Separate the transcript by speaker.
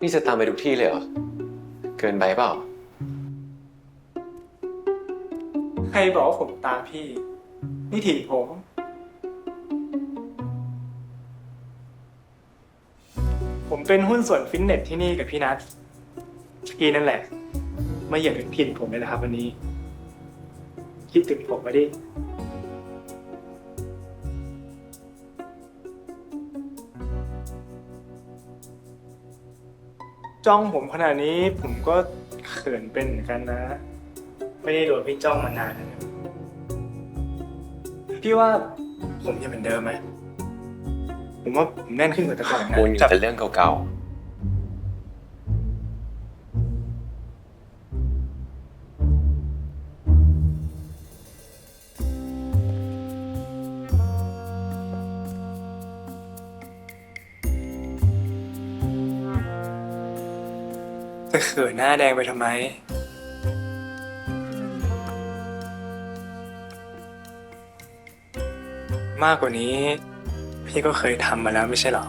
Speaker 1: นี่จะตามไปทุกที่เลยเหรอ เกินไปเปล่า
Speaker 2: ใครบอกว่าผมตามพี่ นี่ถีผม ผมเป็นหุ้นส่วนฟิตเนสที่นี่กับพี่นัทพี่นั่นแหละมาเหยียบถึงถิ่นผมเลยนะครับวันนี้ คิดถึงผมมาดิ จ้องผมขนาดนี้ผมก็เขินเป็นเหมือนกันนะ ไม่ได้โดนพี่จ้องมานานแล้วนะพี่ว่าผมยังเหมือนเดิมไหมผมว่าผมแน่นขึ้นกว่าแต่ก่อนนะ
Speaker 1: วนอยู่
Speaker 2: จับ
Speaker 1: แต่เรื่องเก่า
Speaker 2: จะเขินหน้าแดงไปทำไม มากกว่านี้ พี่ก็เคยทำมาแล้วไม่ใช่หรอ